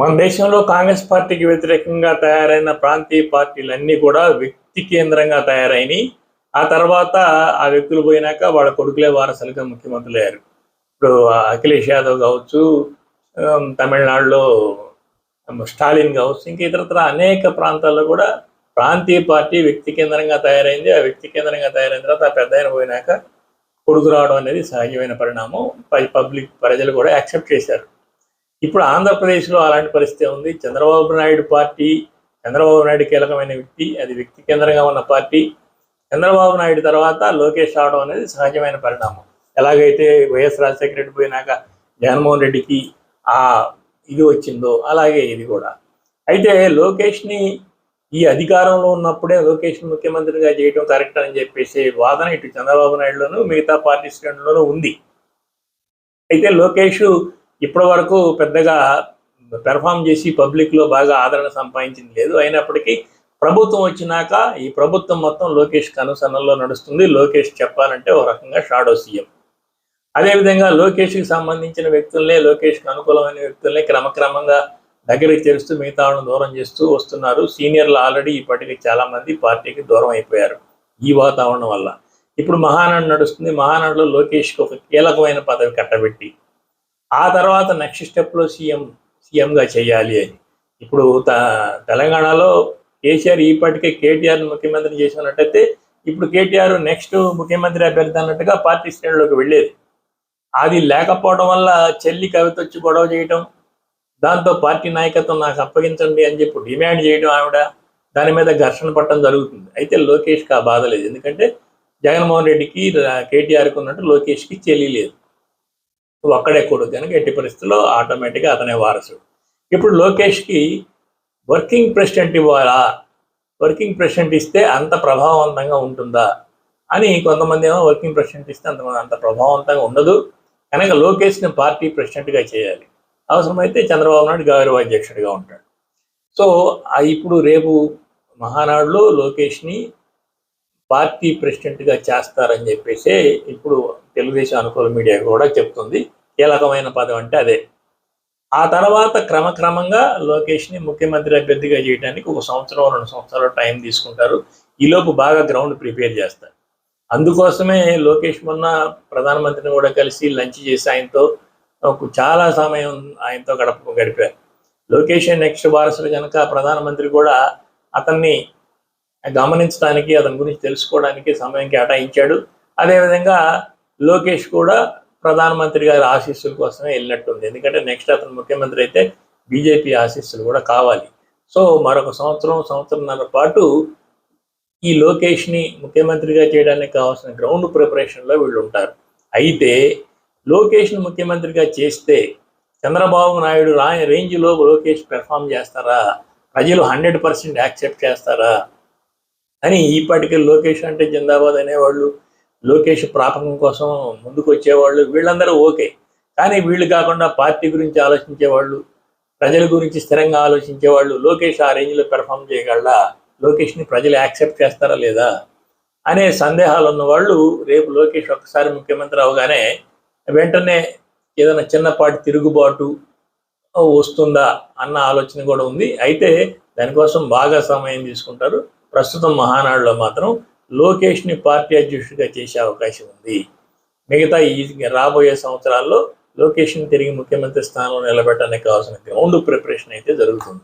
మన దేశంలో కాంగ్రెస్ పార్టీకి వ్యతిరేకంగా తయారైన ప్రాంతీయ పార్టీలన్నీ కూడా వ్యక్తి కేంద్రంగా తయారైనాయి. ఆ తర్వాత ఆ వ్యక్తులు పోయినాక వాళ్ళ కొడుకులే వారసులుగా ముఖ్యమంత్రులు అయ్యారు. ఇప్పుడు అఖిలేష్ యాదవ్ కావచ్చు తమిళనాడులో స్టాలిన్ కావచ్చు ఇంకా ఇతరత్ర అనేక ప్రాంతాల్లో కూడా ప్రాంతీయ పార్టీ వ్యక్తి కేంద్రంగా తయారైంది. ఆ వ్యక్తి కేంద్రంగా తయారైన తర్వాత ఆ పెద్ద పోయినాక కొడుకు రావడం అనేది సహజమైన పరిణామం. పై పబ్లిక్ ప్రజలు కూడా యాక్సెప్ట్ చేశారు. ఇప్పుడు ఆంధ్రప్రదేశ్లో అలాంటి పరిస్థితి ఉంది చంద్రబాబు నాయుడు పార్టీ చంద్రబాబు నాయుడు కీలకమైన వ్యక్తి అది వ్యక్తి కేంద్రంగా ఉన్న పార్టీ. చంద్రబాబు నాయుడు తర్వాత లోకేష్ రావడం అనేది సహజమైన పరిణామం. ఎలాగైతే వైఎస్ రాజశేఖర రెడ్డి పోయినాక జగన్మోహన్ రెడ్డికి ఆ ఇది వచ్చిందో అలాగే ఇది కూడా. అయితే లోకేష్ని ఈ అధికారంలో ఉన్నప్పుడే లోకేష్ ముఖ్యమంత్రిగా చేయడం కరెక్ట్ అని చెప్పేసి వాదన ఇటు చంద్రబాబు నాయుడులోను మిగతా పార్టీ శ్రేణుల్లోనూ ఉంది. అయితే లోకేష్ ఇప్పటి వరకు పెద్దగా పెర్ఫామ్ చేసి పబ్లిక్లో బాగా ఆదరణ సంపాదించింది లేదు. అయినప్పటికీ ప్రభుత్వం వచ్చినాక ఈ ప్రభుత్వం మొత్తం లోకేష్ అనుసరణలో నడుస్తుంది. లోకేష్ చెప్పాలంటే ఒక రకంగా షాడో సీఎం. అదేవిధంగా లోకేష్కి సంబంధించిన వ్యక్తులనే లోకేష్కి అనుకూలమైన వ్యక్తులనే క్రమక్రమంగా దగ్గరికి చేరుస్తూ మిగతా దూరం చేస్తూ వస్తున్నారు. సీనియర్లు ఆల్రెడీ ఇప్పటికి చాలా మంది పార్టీకి దూరం అయిపోయారు ఈ వాతావరణం వల్ల. ఇప్పుడు మహానాడు నడుస్తుంది. మహానాడులో లోకేష్కి ఒక కీలకమైన పదవి కట్టబెట్టి ఆ తర్వాత నెక్స్ట్ స్టెప్లో సీఎం సీఎంగా చేయాలి అని. ఇప్పుడు త తెలంగాణలో కేసీఆర్ ఇప్పటికే కేటీఆర్ ముఖ్యమంత్రి చేసినట్టయితే ఇప్పుడు కేటీఆర్ నెక్స్ట్ ముఖ్యమంత్రి అభ్యర్థి అన్నట్టుగా పార్టీ శ్రేణులోకి వెళ్ళేది. అది లేకపోవడం వల్ల చెల్లి కవిత వచ్చి గొడవ చేయటం దాంతో పార్టీ నాయకత్వం నాకు అప్పగించండి అని చెప్పి డిమాండ్ చేయడం ఆవిడ దాని మీద ఘర్షణ పట్టడం జరుగుతుంది. అయితే లోకేష్కి ఆ బాధ లేదు. ఎందుకంటే జగన్మోహన్ రెడ్డికి కేటీఆర్కి ఉన్నట్టు లోకేష్కి చెల్లి లేదు. ఒక్కడే కొడుకు కనుక ఎట్టి పరిస్థితుల్లో ఆటోమేటిక్గా అతనే వారసుడు. ఇప్పుడు లోకేష్కి వర్కింగ్ ప్రెసిడెంట్ ఇవ్వాలా? వర్కింగ్ ప్రెసిడెంట్ ఇస్తే అంత ప్రభావవంతంగా ఉంటుందా? అని కొంతమంది ఏమో వర్కింగ్ ప్రెసిడెంట్ ఇస్తే అంత అంత ప్రభావవంతంగా ఉండదు. కనుక లోకేష్ని పార్టీ ప్రెసిడెంట్గా చేయాలి. అవసరమైతే చంద్రబాబు నాయుడు గౌరవ అధ్యక్షుడిగా ఉంటాడు. సో ఇప్పుడు రేపు మహానాడులో లోకేష్ని పార్టీ ప్రెసిడెంట్గా చేస్తారని చెప్పేసి ఇప్పుడు తెలుగుదేశం అనుకూల మీడియా కూడా చెప్తుంది. కీలకమైన పదం అంటే అదే. ఆ తర్వాత క్రమక్రమంగా లోకేష్ని ముఖ్యమంత్రి అభ్యర్థిగా చేయడానికి ఒక సంవత్సరం రెండు సంవత్సరాలు టైం తీసుకుంటారు. ఈలోపు బాగా గ్రౌండ్ ప్రిపేర్ చేస్తారు. అందుకోసమే లోకేష్ మొన్న ప్రధానమంత్రిని కూడా కలిసి లంచ్ చేసి ఆయనతో చాలా సమయం ఆయనతో గడప గడిపారు. లోకేష్ నెక్స్ట్ వారసుడు కనుక ప్రధానమంత్రి కూడా అతన్ని గమనించడానికి అతని గురించి తెలుసుకోవడానికి సమయం కేటాయించాడు. అదేవిధంగా లోకేష్ కూడా ప్రధానమంత్రి గారి ఆశీస్సుల కోసమే వెళ్ళినట్టుంది. ఎందుకంటే నెక్స్ట్ అతను ముఖ్యమంత్రి అయితే బీజేపీ ఆశీస్సులు కూడా కావాలి. సో మరొక సంవత్సరం సంవత్సరంన్నర పాటు ఈ లోకేష్ని ముఖ్యమంత్రిగా చేయడానికి కావాల్సిన గ్రౌండ్ ప్రిపరేషన్లో వీళ్ళు ఉంటారు. అయితే లోకేష్ని ముఖ్యమంత్రిగా చేస్తే చంద్రబాబు నాయుడు రా రేంజ్లో లోకేష్ పెర్ఫామ్ చేస్తారా? ప్రజలు హండ్రెడ్ పర్సెంట్ యాక్సెప్ట్ చేస్తారా? అని ఇప్పటికే లోకేష్ అంటే జిందాబాద్ అనేవాళ్ళు లోకేష్ ప్రాపకం కోసం ముందుకు వచ్చేవాళ్ళు వీళ్ళందరూ ఓకే. కానీ వీళ్ళు కాకుండా పార్టీ గురించి ఆలోచించేవాళ్ళు ప్రజల గురించి స్థిరంగా ఆలోచించేవాళ్ళు లోకేష్ ఆ రేంజ్లో పెర్ఫామ్ చేయగలరా లోకేష్ని ప్రజలు యాక్సెప్ట్ చేస్తారా లేదా? అనే సందేహాలు ఉన్న వాళ్ళు రేపు లోకేష్ ఒక్కసారి ముఖ్యమంత్రి అవగానే వెంటనే ఏదైనా చిన్నపాటి తిరుగుబాటు వస్తుందా అన్న ఆలోచన కూడా ఉంది. అయితే దానికోసం బాగా సమయం తీసుకుంటారు. ప్రస్తుతం మహానాడులో మాత్రం లోకేష్ని పార్టీ అధ్యక్షుడిగా చేసే అవకాశం ఉంది. మిగతా ఈ రాబోయే సంవత్సరాల్లో లోకేష్ని తిరిగి ముఖ్యమంత్రి స్థానంలో నిలబెట్టడానికి కావాల్సిన గ్రౌండ్ ప్రిపరేషన్ అయితే జరుగుతుంది.